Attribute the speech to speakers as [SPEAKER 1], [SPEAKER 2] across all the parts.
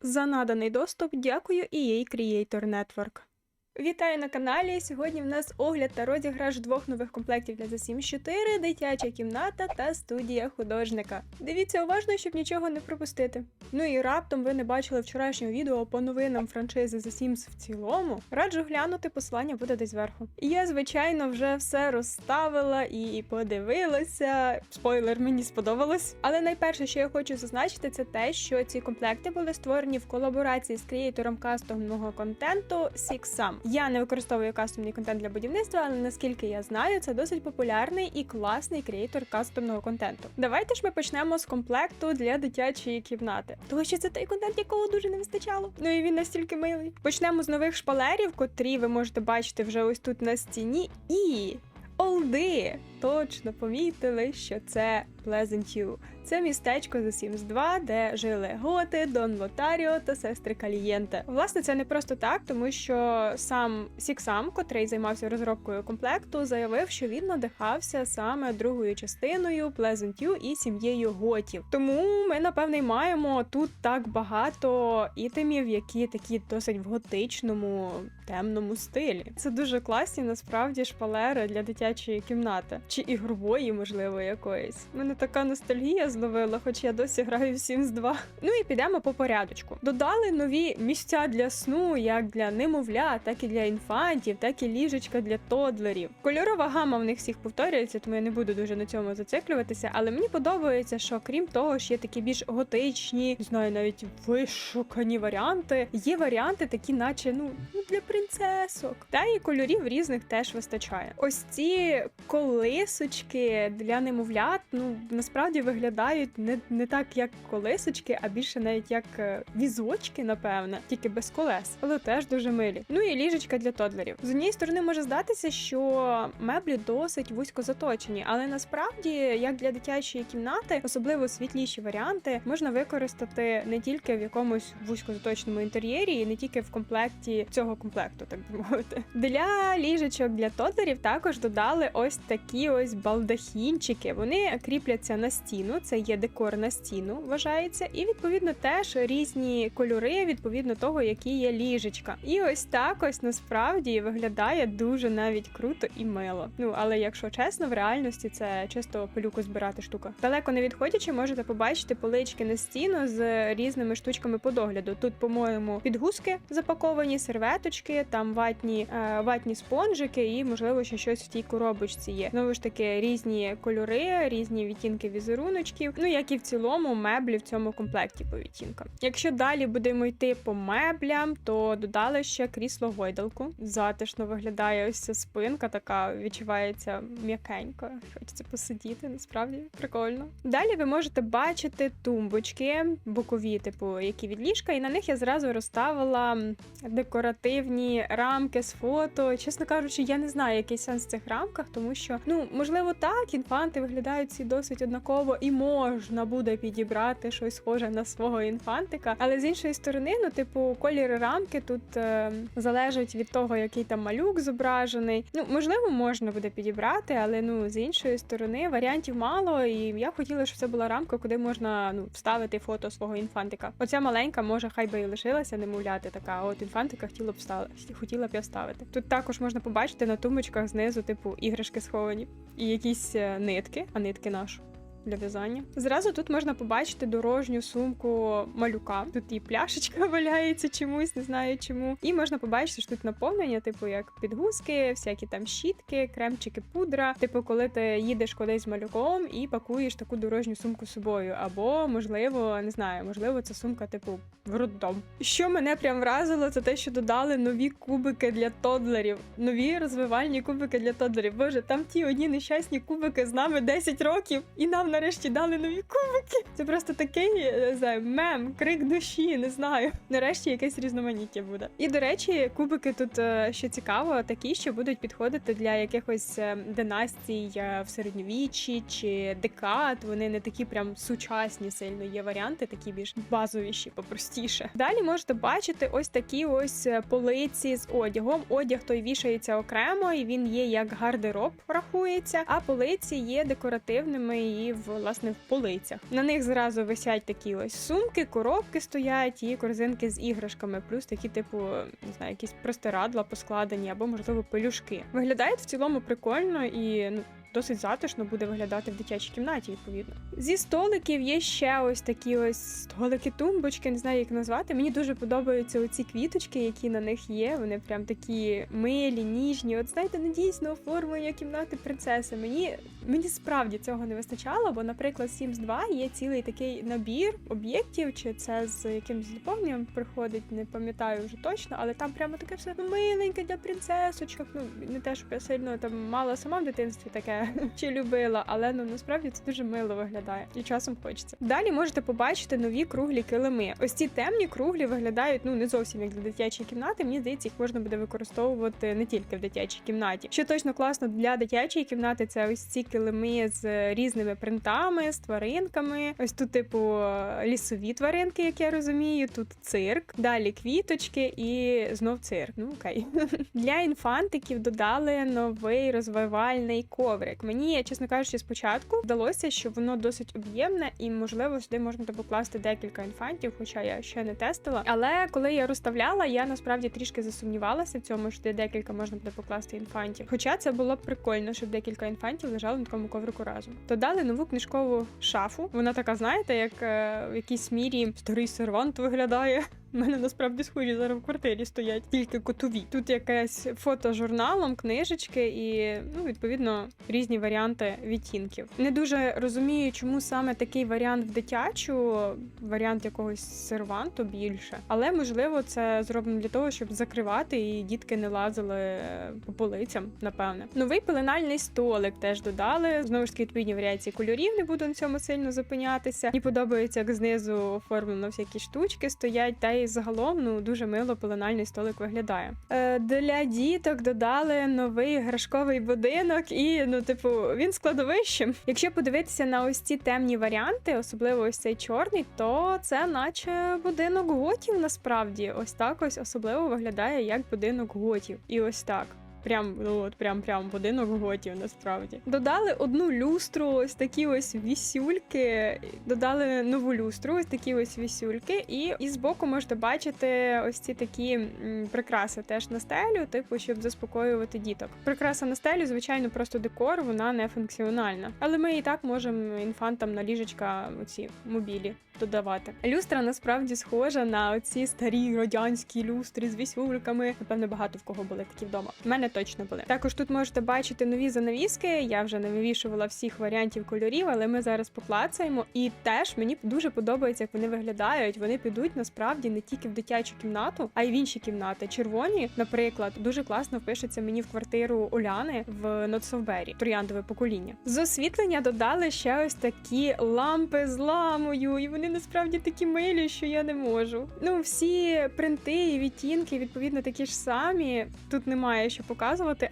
[SPEAKER 1] За наданий доступ дякую EA Creator Network. Вітаю на каналі. Сьогодні в нас огляд та розіграш двох нових комплектів для The Sims 4, дитяча кімната та студія художника. Дивіться уважно, щоб нічого не пропустити. Ну і раптом ви не бачили вчорашнього відео по новинам франшизи The Sims в цілому. Раджу глянути, посилання буде десь зверху. Я, звичайно, вже все розставила і подивилася. Спойлер, мені сподобалось. Але найперше, що я хочу зазначити, це те, що ці комплекти були створені в колаборації з креатором кастомного контенту Sixam. Я не використовую кастомний контент для будівництва, але наскільки я знаю, це досить популярний і класний креатор кастомного контенту. Давайте ж ми почнемо з комплекту для дитячої кімнати. Тому що це той контент, якого дуже не вистачало. Ну і він настільки милий. Почнемо з нових шпалерів, котрі ви можете бачити вже ось тут на стіні. І олди точно помітили, що це Pleasant You. Це містечко The Sims 2, де жили Готи, Дон Лотаріо та сестри Калієнте. Власне, це не просто так, тому що сам Сіксам, котрий займався розробкою комплекту, заявив, що він надихався саме другою частиною You і сім'єю готів. Тому ми, напевне, маємо тут так багато ітемів, які такі досить в готичному темному стилі. Це дуже класні, насправді, шпалери для дитячої кімнати чи ігрової, можливо, якоїсь. Мене така ностальгія зловила, хоч я досі граю в Sims 2. Ну і підемо по порядочку. Додали нові місця для сну, як для немовля, так і для інфантів, так і ліжечка для тодлерів. Кольорова гама в них всіх повторюється, тому я не буду дуже на цьому зациклюватися. Але мені подобається, що крім того, що є такі більш готичні, знаю, навіть вишукані варіанти. Є варіанти, такі, наче ну, ну для принцесок. Та і кольорів різних теж вистачає. Ось ці колисочки для немовлят, ну насправді виглядають не, не так, як колисочки, а більше навіть як е, візочки, напевне, тільки без колес, але теж дуже милі. Ну і ліжечка для тодлерів. З однієї сторони може здатися, що меблі досить вузько заточені, але насправді, як для дитячої кімнати, особливо світліші варіанти, можна використати не тільки в якомусь вузько заточеному інтер'єрі, і не тільки в комплекті цього комплекту, так би мовити. Для ліжечок для тодлерів також додали ось такі ось балдахінчики. Вони кріпляться на стіну, це є декор на стіну, вважається, і відповідно теж різні кольори відповідно того, які є ліжечка. І ось так ось насправді виглядає дуже навіть круто і мило. Ну але якщо чесно, в реальності це чисто пилюку збирати штука. Далеко не відходячи, можете побачити полички на стіну з різними штучками по догляду. Тут, по-моєму, підгузки запаковані, серветочки, там ватні е, ватні спонжики, і можливо ще щось в тій коробочці є. Знову ж таки, різні кольори, різні відтінки візеруночків. Ну як і в цілому меблі в цьому комплекті по відтінкам. Якщо далі будемо йти по меблям, то додали ще крісло гойдалку. Затишно виглядає ось ця спинка, така відчувається м'якенько. Хочеться посидіти, насправді прикольно. Далі ви можете бачити тумбочки, бокові, типу, які від ліжка, і на них я зразу розставила декоративні рамки з фото. Чесно кажучи, я не знаю, який сенс в цих рамках, тому що ну можливо так, інфанти виглядають всі досить однаково, і можна буде підібрати щось схоже на свого інфантика. Але з іншої сторони, ну типу, колір рамки тут е, залежить від того, який там малюк зображений. Ну можливо, можна буде підібрати, але ну з іншої сторони варіантів мало, і я хотіла, щоб це була рамка, куди можна ну вставити фото свого інфантика. Оця маленька, може, хай би і лишилася немовляти така. а От інфантика хотіла б вставити, хотіла б я вставити. Тут також можна побачити на тумбочках знизу, типу, іграшки сховані і якісь е, нитки, а нитки нашу. Для в'язання. Зразу тут можна побачити дорожню сумку малюка. Тут і пляшечка валяється чомусь, не знаю чому. І можна побачити, що тут наповнення, типу, як підгузки, всякі там щітки, кремчики, пудра. Типу, коли ти їдеш кудись з малюком і пакуєш таку дорожню сумку з собою. Або, можливо, не знаю, можливо, це сумка, типу, в роддом. Що мене прям вразило, це те, що додали нові кубики для тодлерів. Нові розвивальні кубики для тодлерів. Боже, там ті одні нещасні кубики з нами 10 років, і нам нарешті дали нові кубики. Це просто такий не знаю, мем, крик душі, не знаю. Нарешті якесь різноманіття буде. І до речі, кубики тут е, що цікаво, такі, що будуть підходити для якихось е, династій е, в середньовіччі чи декад. Вони не такі прям сучасні сильно. Є варіанти, такі більш базовіші, попростіше. Далі можете бачити ось такі ось е, полиці з одягом. Одяг той вішається окремо, і він є як гардероб, рахується. А полиці є декоративними і власне в полицях. На них зразу висять такі ось сумки, коробки стоять і корзинки з іграшками, плюс такі, типу, не знаю, якісь простирадла поскладені або, можливо, пелюшки. Виглядають в цілому прикольно і ну. Досить затишно буде виглядати в дитячій кімнаті, відповідно. Зі столиків є ще ось такі ось столики, тумбочки, не знаю, як назвати. Мені дуже подобаються оці квіточки, які на них є. Вони прям такі милі, ніжні. От знаєте, не дійсно оформлення кімнати принцеси. Мені мені справді цього не вистачало, бо, наприклад, Sims 2 є цілий такий набір об'єктів, чи це з якимось доповненням приходить, не пам'ятаю вже точно, але там прямо таке все миленьке для принцесочок. Ну не те, щоб я сильно там мала сама в дитинстві таке чи любила, але ну насправді це дуже мило виглядає і часом хочеться. Далі можете побачити нові круглі килими. Ось ці темні круглі виглядають ну не зовсім як для дитячої кімнати. Мені здається, їх можна буде використовувати не тільки в дитячій кімнаті. Що точно класно для дитячої кімнати, це ось ці килими з різними принтами, з тваринками. Ось тут, типу, лісові тваринки, як я розумію. Тут цирк, далі квіточки і знов цирк. Ну окей. Для інфантиків додали новий розвивальний коврик. Мені, чесно кажучи, спочатку вдалося, що воно досить об'ємне, і можливо сюди можна покласти декілька інфантів, хоча я ще не тестила. Але коли я розставляла, я насправді трішки засумнівалася в цьому, що де декілька можна буде покласти інфантів. Хоча це було б прикольно, щоб декілька інфантів лежали на такому коврику разом. Додали нову книжкову шафу. Вона така, знаєте, як е, в якійсь мірі старий сервант виглядає. У мене насправді схожі зараз в квартирі стоять тільки котові. Тут якесь фото журналом, книжечки і ну відповідно різні варіанти відтінків. Не дуже розумію, чому саме такий варіант в дитячу, варіант якогось серванту більше, але можливо це зроблено для того, щоб закривати і дітки не лазили по полицям. Напевне, новий пеленальний столик теж додали. Знову ж таки відповідні варіації кольорів. Не буду на цьому сильно зупинятися. Мені подобається, як знизу оформлено всякі штучки стоять та і загалом ну дуже мило пеленальний столик виглядає. Е, Для діток додали новий іграшковий будинок, і ну, типу, він складовищем. Якщо подивитися на ось ці темні варіанти, особливо ось цей чорний, то це наче будинок готів. Насправді, ось так ось особливо виглядає як будинок готів. І ось так. Прям ну от прям прям будинок готів насправді. Додали одну люстру, ось такі ось вісюльки. Додали нову люстру, ось такі ось вісюльки. І і збоку можете бачити ось ці такі прикраси теж на стелю, типу, щоб заспокоювати діток. Прикраса на стелю, звичайно, просто декор, вона не функціональна. Але ми і так можемо інфантам на ліжечка оці мобілі додавати. Люстра насправді схожа на оці старі радянські люстри з вісюльками. Напевно, багато в кого були такі вдома. У мене точно були. Також тут можете бачити нові занавіски. Я вже не вивішувала всіх варіантів кольорів, але ми зараз поклацаємо. І теж мені дуже подобається, як вони виглядають. Вони підуть насправді не тільки в дитячу кімнату, а й в інші кімнати. Червоні, наприклад, дуже класно впишеться мені в квартиру Уляни в Нотсовбері, трояндове покоління. З освітлення додали ще ось такі лампи з ламою, і вони насправді такі милі, що я не можу. Ну, всі принти і відтінки, відповідно, такі ж самі. Тут немає що показувати,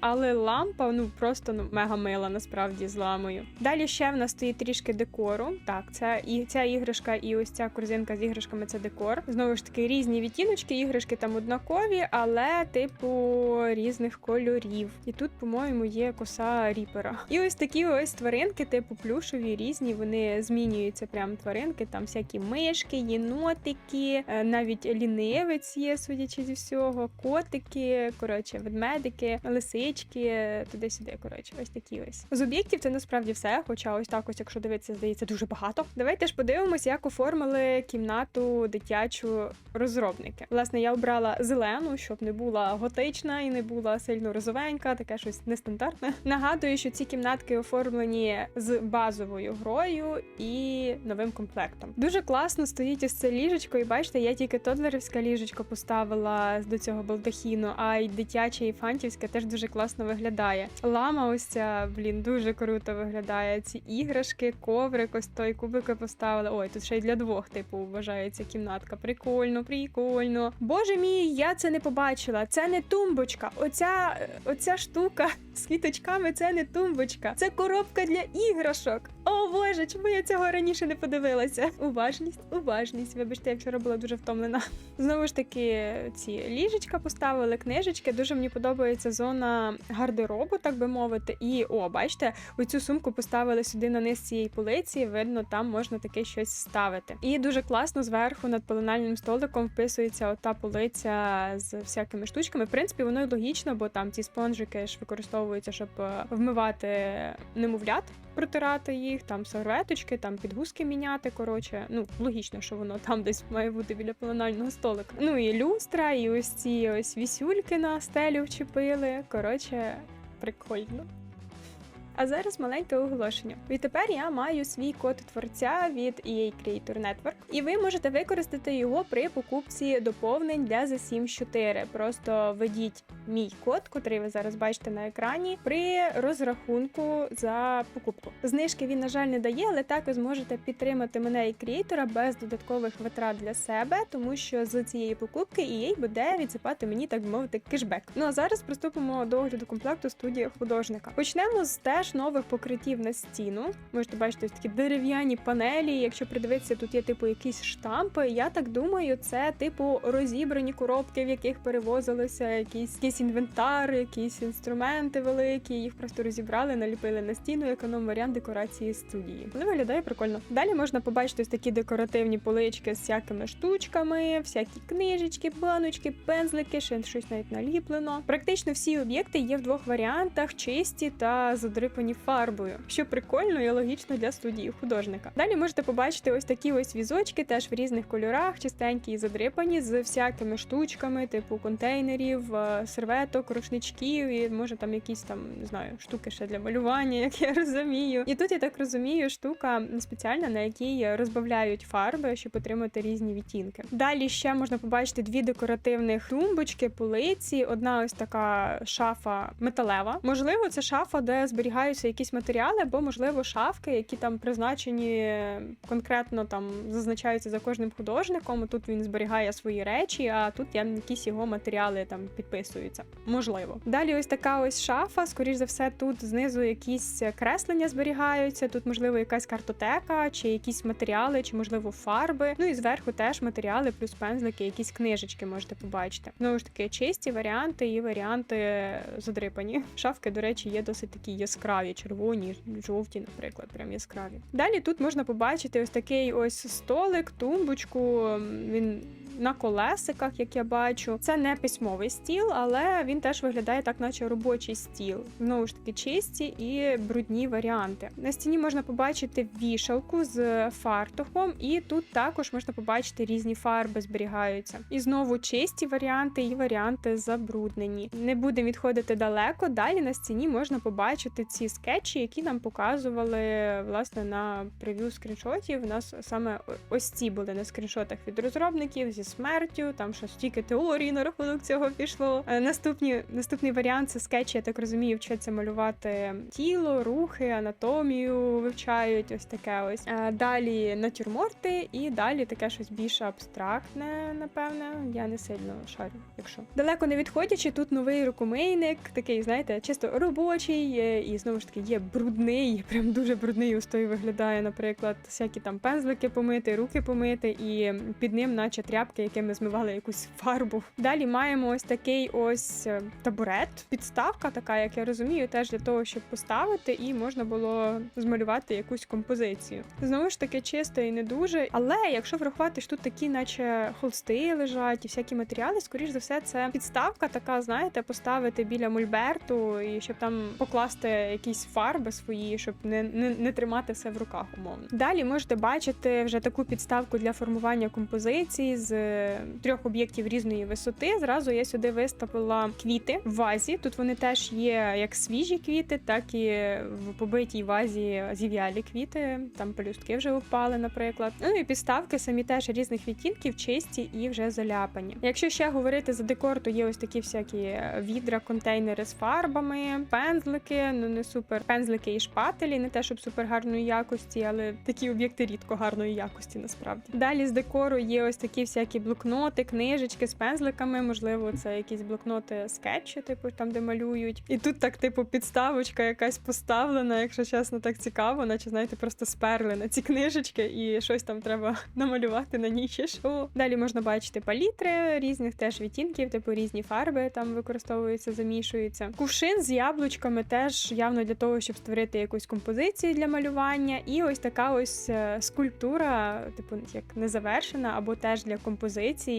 [SPEAKER 1] але лампа ну просто ну мега мила, насправді з ламою. Далі ще в нас стоїть трішки декору. Так, це і ця іграшка, і ось ця корзинка з іграшками це декор. Знову ж таки, різні відтіночки, іграшки там однакові, але типу різних кольорів. І тут, по-моєму, є коса ріпера. І ось такі ось тваринки, типу плюшові, різні. Вони змінюються прям тваринки, там всякі мишки, єнотики, е, навіть лінивець є, судячи зі всього, котики, коротше, ведмедики, лисички, туди-сюди. Коротше, ось такі ось. З об'єктів це насправді все. Хоча ось так ось, якщо дивитися, здається, дуже багато. Давайте ж подивимося, як оформили кімнату дитячу розробники. Власне, я обрала зелену, щоб не була готична і не була сильно розовенька, таке щось нестандартне. Нагадую, що ці кімнатки оформлені з базовою грою і новим комплектом. Дуже класно стоїть ось це ліжечко, і бачите, я тільки тодлерівське ліжечко поставила до цього балдахіну, а й дитяче і фантівське теж дуже класно виглядає. Лама, ось ця, блін, дуже круто виглядає. Ці іграшки, коврик, ось той кубики поставили. Ой, тут ще й для двох, типу, вважається кімнатка. Прикольно, прикольно. Боже мій, я це не побачила. Це не тумбочка. Оця, оця штука з квіточками це не тумбочка. Це коробка для іграшок. О боже, чому я цього раніше не подивилася? Уважність, уважність. Вибачте, я вчора була дуже втомлена. Знову ж таки, ці ліжечка поставили, книжечки. Дуже мені подобається зона гардеробу, так би мовити. І о, бачите, оцю сумку поставили сюди на низ цієї полиці. Видно, там можна таке щось ставити. І дуже класно зверху над пеленальним столиком вписується ота полиця з всякими штучками. В принципі, воно й логічно, бо там ці спонжики ж використовуються, щоб е, вмивати немовлят. Протирати їх, там серветочки, там підгузки міняти. Коротше, ну логічно, що воно там десь має бути біля пеленального столика. Ну і люстра, і ось ці ось вісюльки на стелю вчепили. Коротше, прикольно. А зараз маленьке оголошення. Відтепер я маю свій код творця від EA Creator Network, і ви можете використати його при покупці доповнень для The Sims 4. Просто введіть мій код, котрий ви зараз бачите на екрані, при розрахунку за покупку. Знижки він, на жаль, не дає, але так ви зможете підтримати мене і креатора без додаткових витрат для себе, тому що з цієї покупки EA буде відсипати мені, так би мовити, кешбек. Ну а зараз приступимо до огляду комплекту студії художника. Почнемо з теж нових покриттів на стіну. Можете бачити ось такі дерев'яні панелі. Якщо придивитися, тут є типу якісь штампи. Я так думаю, це типу розібрані коробки, в яких перевозилися якісь якийсь інвентар, якісь інструменти великі. Їх просто розібрали, наліпили на стіну, економ варіант декорації студії. Але виглядає прикольно. Далі можна побачити ось такі декоративні полички з всякими штучками, всякі книжечки, баночки, пензлики, ще щось навіть наліплено. Практично всі об'єкти є в двох варіантах: чисті та задрипані фарбою, що прикольно і логічно для студії художника. Далі можете побачити ось такі ось візочки, теж в різних кольорах, чистенькі і задрипані, з всякими штучками, типу контейнерів, е, серветок, рушничків, і може там якісь там не знаю штуки ще для малювання, як я розумію. І тут я так розумію, штука спеціальна, на якій розбавляють фарби, щоб отримати різні відтінки. Далі ще можна побачити дві декоративних тумбочки, полиці. Одна ось така шафа металева. Можливо, це шафа, де зберігаються якісь матеріали, або можливо шафки, які там призначені конкретно там зазначаються за кожним художником. Тут він зберігає свої речі, а тут я якісь його матеріали там підписуються. Можливо. Далі ось така ось шафа. Скоріш за все, тут знизу якісь креслення зберігаються. Тут, можливо, якась картотека, чи якісь матеріали, чи можливо фарби. Ну і зверху теж матеріали, плюс пензлики, якісь книжечки можете побачити. Знову ж таки, чисті варіанти і варіанти задрипані. Шафки, до речі, є досить такі яскраві, червоні, жовті, наприклад, прям яскраві. Далі тут можна побачити ось такий ось столик, тумбочку. Він на колесиках, як я бачу. Це не письмовий стіл, але він теж виглядає так, наче робочий стіл. Знову ж таки, чисті і брудні варіанти. На стіні можна побачити вішалку з фартухом, і тут також можна побачити різні фарби зберігаються. І знову чисті варіанти і варіанти забруднені. Не будемо відходити далеко. Далі на стіні можна побачити ці скетчі, які нам показували власне на прев'ю скріншотів. У нас саме ось ці були на скріншотах від розробників зі смертю. Там що стільки теорії на рахунок цього пішло. Е, Наступні наступний варіант це скетчі, я так розумію, вчаться малювати тіло, рухи, анатомію вивчають. Ось таке ось. Е, Далі натюрморти, і далі таке щось більш абстрактне, напевне. Я не сильно шарю, якщо далеко не відходячи, тут новий рукомийник, такий, знаєте, чисто робочий, е, і знову ж таки є брудний, прям дуже брудний. Ось той виглядає, наприклад, всякі там пензлики помити, руки помити, і під ним, наче тряпки, якими змивали якусь фарбу. Далі маємо ось такий ось е, табурет, підставка, така, як я розумію, теж для того, щоб поставити, і можна було змалювати якусь композицію. Знову ж таки, чисто і не дуже. Але якщо врахувати, що тут такі, наче холсти лежать і всякі матеріали, скоріш за все, це підставка, така, знаєте, поставити біля мольберту і щоб там покласти якісь фарби свої, щоб не, не, не тримати все в руках, умовно. Далі можете бачити вже таку підставку для формування композиції з трьох об'єктів різної висоти. Зразу я сюди виставила квіти в вазі. Тут вони теж є як свіжі квіти, так і в побитій вазі зів'ялі квіти. Там пелюстки вже впали, наприклад. Ну і підставки самі теж різних відтінків, чисті і вже заляпані. Якщо ще говорити за декор, то є ось такі всякі відра, контейнери з фарбами, пензлики, ну не супер пензлики і шпателі, не те, щоб супер гарної якості, але такі об'єкти рідко гарної якості насправді. Далі з декору є ось такі всякі всякі блокноти, книжечки з пензликами. Можливо, це якісь блокноти скетчі, типу там, де малюють. І тут так, типу, підставочка якась поставлена, якщо чесно, так цікаво, наче знаєте, просто сперли на ці книжечки, і щось там треба намалювати на ній чи що. Далі можна бачити палітри різних теж відтінків, типу різні фарби там використовуються, замішуються. Кувшин з яблучками теж явно для того, щоб створити якусь композицію для малювання. І ось така ось е, скульптура, типу, як незавершена, або теж для композиції,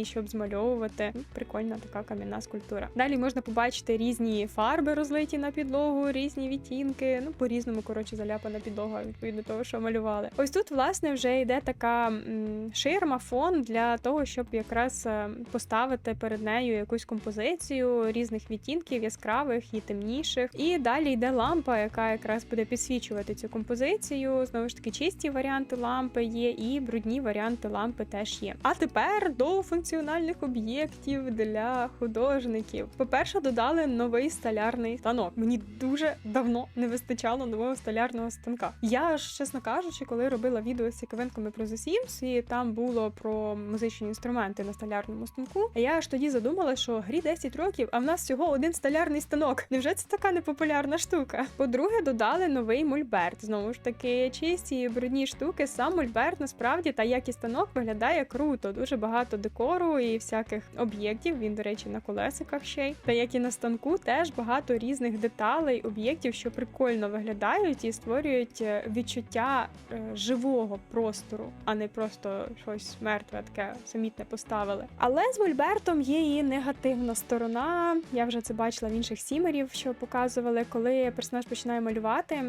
[SPEAKER 1] щоб змальовувати. Ну, Прикольна така кам'яна скульптура. Далі можна побачити різні фарби розлиті на підлогу, різні відтінки. Ну, по-різному, коротше, заляпана підлога, відповідно того, що малювали. Ось тут, власне, вже йде така ширма, фон для того, щоб якраз е, поставити перед нею якусь композицію різних відтінків, яскравих і темніших. І далі йде лампа, яка якраз буде підсвічувати цю композицію. Знову ж таки, чисті варіанти лампи є, і брудні варіанти лампи теж є. А тепер до функціональних об'єктів для художників. По-перше, додали новий столярний станок. Мені дуже давно не вистачало нового столярного станка. Я ж, чесно кажучи, коли робила відео з цікавинками про The і там було про музичні інструменти на столярному станку. Я ж тоді задумала, що грі 10 років, а в нас всього один столярний станок. Невже це така непопулярна штука? По-друге, додали новий мольберт. Знову ж таки, чисті брудні штуки. Сам мольберт насправді та як і станок виглядає круто. Дуже багато декору і всяких об'єктів. Він, до речі, на колесиках ще й. Та як і на станку, теж багато різних деталей, об'єктів, що прикольно виглядають і створюють е, відчуття е, живого простору, а не просто щось мертве, таке самітне поставили. Але з мольбертом є і негативна сторона. Я вже це бачила в інших сімерів, що показували, коли персонаж починає малювати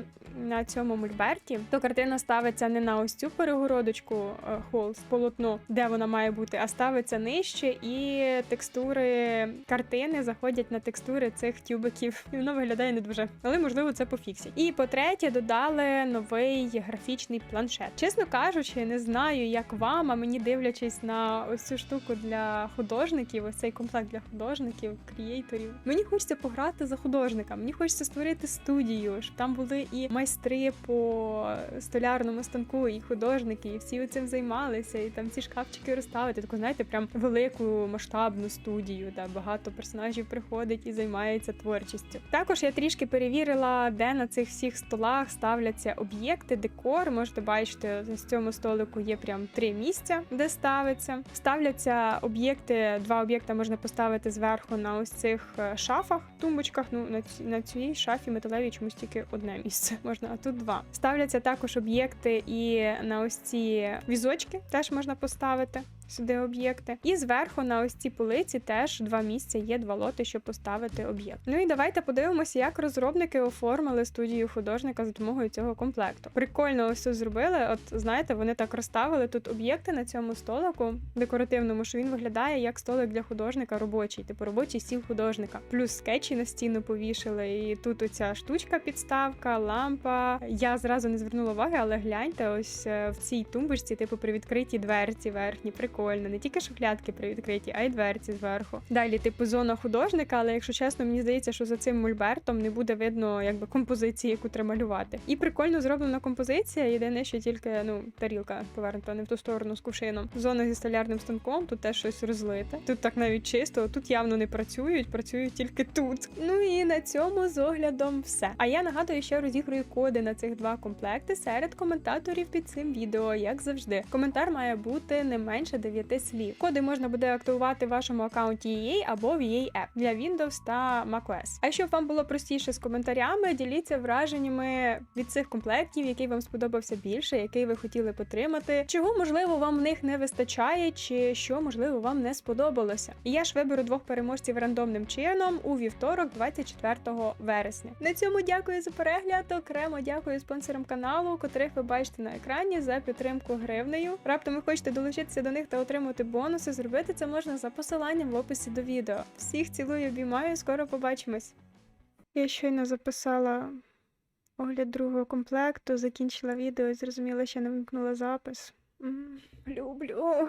[SPEAKER 1] на цьому мольберті, то картина ставиться не на ось цю перегородочку е, холст, полотно, де вона має бути, а ставиться нижче, і текстури картини заходять на текстури цих тюбиків. І воно виглядає не дуже. Але можливо це пофіксять. І по-третє, додали новий графічний планшет. Чесно кажучи, не знаю, як вам, а мені дивлячись на ось цю штуку для художників, ось цей комплект для художників, крієйторів. Мені хочеться пограти за художника. Мені хочеться створити студію, щоб там були і майстри по столярному станку, і художники, і всі цим займалися, і там ці шкафчики розставити. Таку, знаєте, прям велику масштабну студію, де багато персонажів приходить і займається творчістю. Також я трішки перевірила, де на цих всіх столах ставляться об'єкти, декор. Можете бачити, з цьому столику є прям три місця, де ставиться. Ставляться об'єкти, два об'єкти можна поставити зверху на ось цих е, шафах, тумбочках. Ну на ці- на цій шафі металевій чомусь тільки одне місце можна, а тут два. Ставляться також об'єкти і на ось ці візочки теж можна поставити. Сюди об'єкти, і зверху на ось ці полиці теж два місця є два лоти, щоб поставити об'єкт. Ну і давайте подивимося, як розробники оформили студію художника за допомогою цього комплекту. Прикольно ось це зробили. От знаєте, вони так розставили тут об'єкти на цьому столику декоративному, що він виглядає як столик для художника робочий, типу робочий стіл художника. Плюс скетчі на стіну повішали. І тут оця штучка, підставка, лампа. Я зразу не звернула уваги, але гляньте, ось е, в цій тумбочці, типу, при відкритій дверці верхні. Не тільки шухлядки відкриті, а й дверці зверху. Далі, типу, зона художника, але якщо чесно, мені здається, що за цим мольбертом не буде видно якби композиції, яку треба малювати. І прикольно зроблена композиція. Єдине, що тільки ну тарілка повернута не в ту сторону з кувшином. Зона зі столярним станком, тут теж щось розлите. Тут так навіть чисто. Тут явно не працюють, працюють тільки тут. Ну і на цьому з оглядом все. А я нагадую, що розіграю коди на цих два комплекти серед коментаторів під цим відео, як завжди. Коментар має бути не менше 9 слів. Коди можна буде активувати в вашому аккаунті EA або в EA App для Windows та macOS. А щоб вам було простіше з коментарями, діліться враженнями від цих комплектів, який вам сподобався більше, який ви хотіли потримати, чого можливо вам в них не вистачає, чи що можливо вам не сподобалося. І я ж виберу двох переможців рандомним чином у вівторок, 24 вересня. На цьому дякую за перегляд. Окремо дякую спонсорам каналу, котрих ви бачите на екрані за підтримку гривнею. Раптом ви хочете долучитися до них та отримати бонуси. Зробити це можна за посиланням в описі до відео. Всіх цілую, обіймаю, скоро побачимось. Я щойно записала огляд другого комплекту, закінчила відео і зрозуміла, що не вимкнула запис. Люблю.